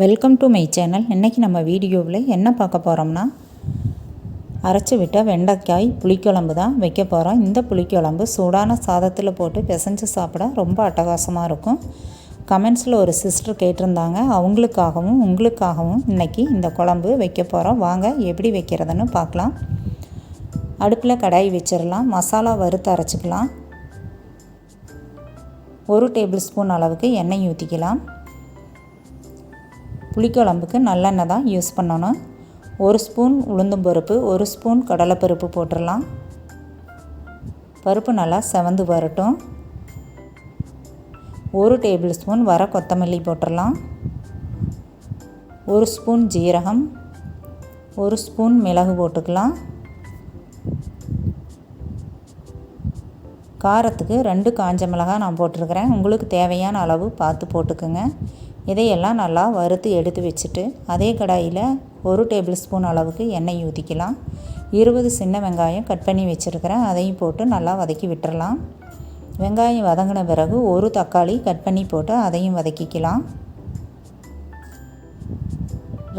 Welcome to my channel இன்றைக்கி நம்ம வீடியோவில் என்ன பார்க்க போகிறோம்னா அரைச்சி விட்ட வெண்டைக்காய் புளிக்குழம்பு தான் வைக்க போகிறோம் இந்த புளிக்குழம்பு சூடான சாதத்தில் போட்டு பிசைஞ்சு சாப்பிட ரொம்ப அட்டகாசமாக இருக்கும். கமெண்ட்ஸில் ஒரு சிஸ்டர் கேட்டிருந்தாங்க. அவங்களுக்காகவும் உங்களுக்காகவும் இன்றைக்கி இந்த குழம்பு வைக்க போகிறோம் வாங்க எப்படி வைக்கிறதுன்னு பார்க்கலாம். அடுப்பில் கடாய் வச்சிடலாம் மசாலா வறுத்து அரைச்சிக்கலாம். ஒரு டேபிள் ஸ்பூன் அளவுக்கு எண்ணெய் ஊற்றிக்கலாம் புளிக்குழம்புக்கு நல்லெண்ணெய் தான் யூஸ் பண்ணணும். ஒரு ஸ்பூன் உளுந்தும் பருப்பு ஒரு ஸ்பூன் கடலைப்பருப்பு போட்டுடலாம். பருப்பு நல்லா செவந்து வரட்டும். ஒரு டேபிள் ஸ்பூன் வர கொத்தமல்லி போட்டுடலாம். ஒரு ஸ்பூன் ஜீரகம் ஒரு ஸ்பூன் மிளகு போட்டுக்கலாம். காரத்துக்கு ரெண்டு காஞ்ச மிளகாய் நான் போட்டிருக்கிறேன். உங்களுக்கு தேவையான அளவு பார்த்து போட்டுக்கோங்க. இதையெல்லாம் நல்லா வறுத்து எடுத்து வச்சுட்டு அதே கடாயில் ஒரு டேபிள் ஸ்பூன் அளவுக்கு எண்ணெய் ஊற்றிக்கலாம். இருபது சின்ன வெங்காயம் கட் பண்ணி வச்சுருக்கிறேன். அதையும் போட்டு நல்லா வதக்கி விட்டுறலாம். வெங்காயம் வதங்கின பிறகு ஒரு தக்காளி கட் பண்ணி போட்டு அதையும் வதக்கிக்கலாம்.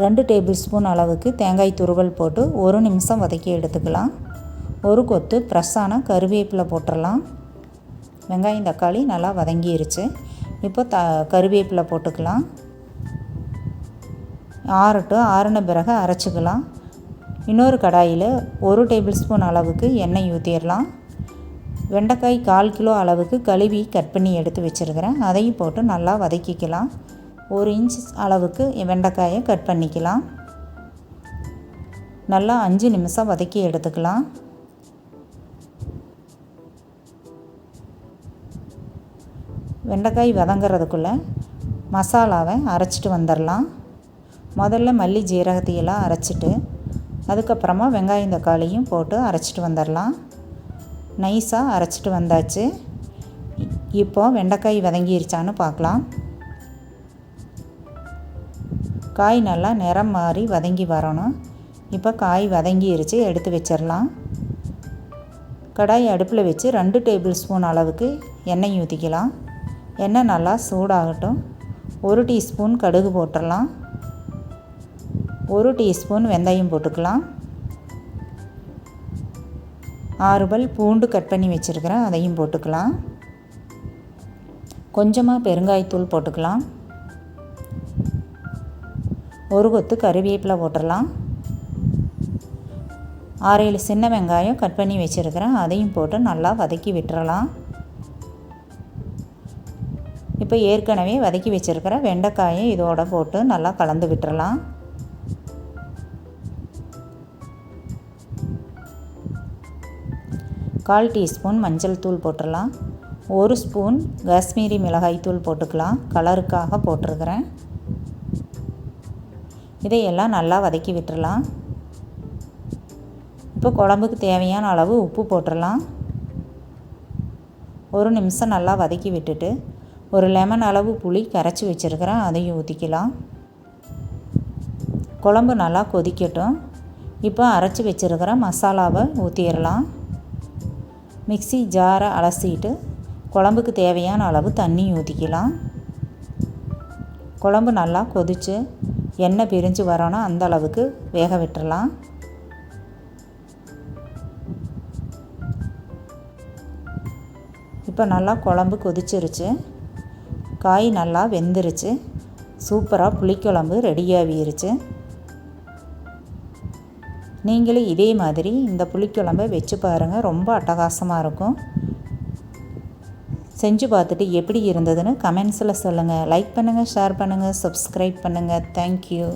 ரெண்டு டேபிள் ஸ்பூன் அளவுக்கு தேங்காய் துருவல் போட்டு ஒரு நிமிஷம் வதக்கி எடுத்துக்கலாம். ஒரு கொத்து ஃப்ரெஷ்ஷான கருவேப்பிலை போட்டுடலாம் வெங்காயம் தக்காளி நல்லா வதங்கிருச்சு. இப்போ த கருவேப்பிலை போட்டுக்கலாம். ஆறட்டும் ஆறின பிறகு அரைச்சிக்கலாம். இன்னொரு கடாயில் ஒரு டேபிள் ஸ்பூன் அளவுக்கு எண்ணெய் ஊற்றிடலாம் வெண்டைக்காய் கால் கிலோ அளவுக்கு கழுவி கட் பண்ணி எடுத்து வச்சுருக்கிறேன். அதையும் போட்டு நல்லா வதக்கிக்கலாம். ஒரு இன்ச் அளவுக்கு வெண்டைக்காயை கட் பண்ணிக்கலாம். நல்லா அஞ்சு நிமிஷம் வதக்கி எடுத்துக்கலாம். வெண்டைக்காய் வதங்கிறதுக்குள்ளே மசாலாவை அரைச்சிட்டு வந்துடலாம் முதல்ல மல்லி ஜீரகத்தையெல்லாம் அரைச்சிட்டு அதுக்கப்புறமா வெங்காயம் தக்காளியும் போட்டு அரைச்சிட்டு வந்துடலாம் நைஸாக அரைச்சிட்டு வந்தாச்சு. இப்போ வெண்டைக்காய் வதங்கிருச்சான்னு பார்க்கலாம். காய் நல்லா நிறம் மாறி வதங்கி வரணும். இப்போ காய் வதங்கிருச்சு எடுத்து வச்சிடலாம் கடாய் அடுப்பில் வச்சு ரெண்டு டேபிள் ஸ்பூன் அளவுக்கு எண்ணெய் ஊற்றிக்கலாம் எண்ணெய் நல்லா சூடாகட்டும். ஒரு டீஸ்பூன் கடுகு போட்டுடலாம். ஒரு டீஸ்பூன் வெந்தயம் போட்டுக்கலாம். ஆறு பல் பூண்டு கட் பண்ணி வச்சுருக்கிறேன் அதையும் போட்டுக்கலாம். கொஞ்சமாக பெருங்காயத்தூள் போட்டுக்கலாம். ஒரு கொத்து கருவேப்பிலை போட்டுடலாம். ஆறையில் சின்ன வெங்காயம் கட் பண்ணி வச்சுருக்கிறேன் அதையும் போட்டு நல்லா வதக்கி விட்டுறலாம். இப்போ ஏற்கனவே வதக்கி வச்சுருக்கிற வெண்டைக்காயை இதோட போட்டு நல்லா கலந்து விட்டுறலாம். கால் டீஸ்பூன் மஞ்சள் தூள் போட்டுடலாம் ஒரு ஸ்பூன் காஷ்மீரி மிளகாய் தூள் போட்டுக்கலாம். கலருக்காக போட்டிருக்கிறேன். இதையெல்லாம் நல்லா வதக்கி விட்டுடலாம் இப்போ குழம்புக்கு தேவையான அளவு உப்பு போட்டுடலாம் ஒரு நிமிஷம் நல்லா வதக்கி விட்டுட்டு ஒரு லெமன் அளவு புளி கரைச்சி வச்சுருக்கிறேன் அதையும் ஊற்றிக்கலாம் குழம்பு நல்லா கொதிக்கட்டும். இப்போ அரைச்சி வச்சுருக்கிற மசாலாவை ஊற்றிடலாம் மிக்சி ஜாரை அலசிட்டு குழம்புக்கு தேவையான அளவு தண்ணி ஊற்றிக்கலாம் குழம்பு நல்லா கொதித்து எண்ணெய் பிரிஞ்சு வரணும் அந்த அளவுக்கு வேக விட்டுறலாம். இப்போ நல்லா குழம்பு கொதிச்சிருச்சு. காய் நல்லா வெந்துருச்சு. சூப்பராக புளிக்குழம்பு ரெடியாகிருச்சு. நீங்களும் இதே மாதிரி இந்த புளிக்குழம்பை வச்சு பாருங்கள் ரொம்ப அட்டகாசமாக இருக்கும். செஞ்சு பார்த்துட்டு எப்படி இருந்ததுன்னு கமெண்ட்ஸில் சொல்லுங்கள் லைக் பண்ணுங்கள் ஷேர் பண்ணுங்கள் சப்ஸ்கிரைப் பண்ணுங்கள் தேங்க்யூ